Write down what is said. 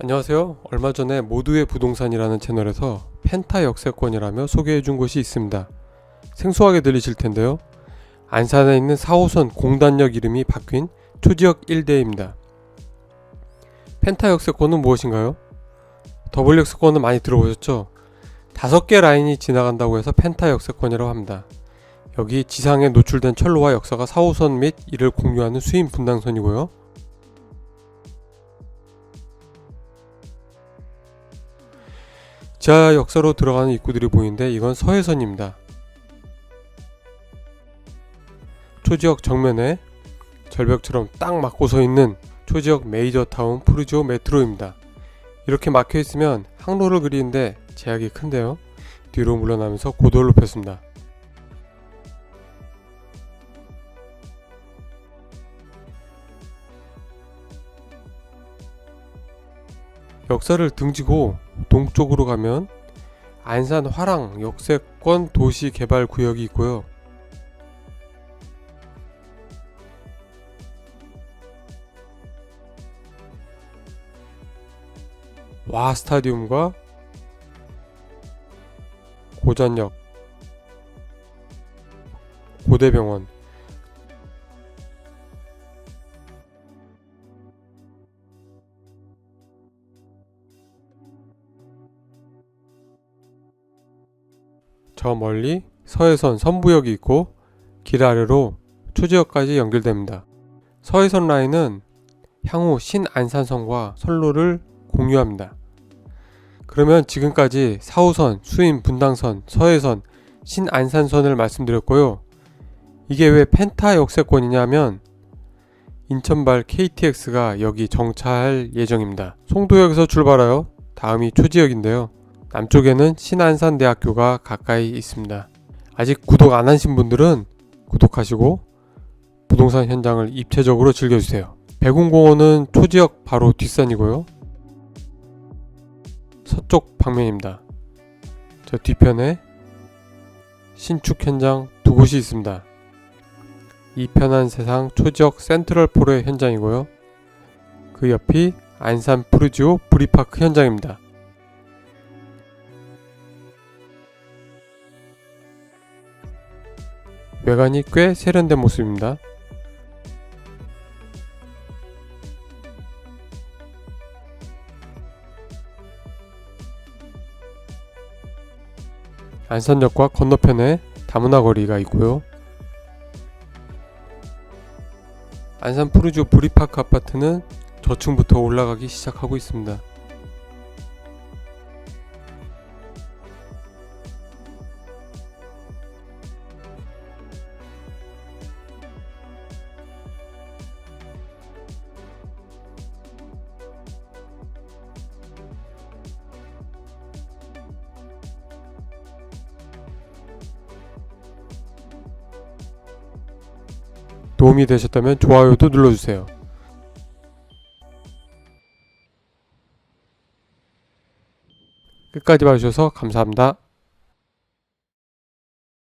안녕하세요. 얼마 전에 모두의 부동산이라는 채널에서 펜타 역세권이라며 소개해 준 곳이 있습니다. 생소하게 들리실 텐데요. 안산에 있는 4호선 공단역 이름이 바뀐 초지역 1대입니다. 펜타 역세권은 무엇인가요? 더블 역세권은 많이 들어보셨죠? 다섯 개 라인이 지나간다고 해서 펜타 역세권이라고 합니다. 여기 지상에 노출된 철로와 역사가 4호선 및 이를 공유하는 수임 분당선이고요. 지하 역사로 들어가는 입구들이 보이는데 이건 서해선입니다. 초지역 정면에 절벽처럼 딱 막고 서 있는 초지역 메이저 타운 푸르지오 메트로입니다. 이렇게 막혀 있으면 항로를 그리는데 제약이 큰데요. 뒤로 물러나면서 고도를 높였습니다. 역사를 등지고 동쪽으로 가면 안산 화랑 역세권 도시 개발 구역이 있고요. 와 스타디움과 고전역, 고대병원, 저 멀리 서해선 선부역이 있고 길 아래로 초지역까지 연결됩니다. 서해선 라인은 향후 신안산선과 선로를 공유합니다. 그러면 지금까지 4호선, 수임, 분당선, 서해선, 신안산선을 말씀드렸고요. 이게 왜 펜타 역세권이냐면 인천발 KTX가 여기 정차할 예정입니다. 송도역에서 출발하여 다음이 초지역인데요. 남쪽에는 신안산대학교가 가까이 있습니다. 아직 구독 안 하신 분들은 구독하시고 부동산 현장을 입체적으로 즐겨주세요. 백운공원은 초지역 바로 뒷산이고요. 서쪽 방면입니다. 저 뒤편에 신축 현장 두 곳이 있습니다. 이 편한 세상 초지역 센트럴폴의 현장이고요. 그 옆이 안산 푸르지오 브리파크 현장입니다. 외관이 꽤 세련된 모습입니다. 안산역과 건너편에 다문화 거리가 있고요. 안산 푸르지오 브리파크 아파트는 저층부터 올라가기 시작하고 있습니다. 도움이 되셨다면 좋아요도 눌러주세요. 끝까지 봐주셔서 감사합니다.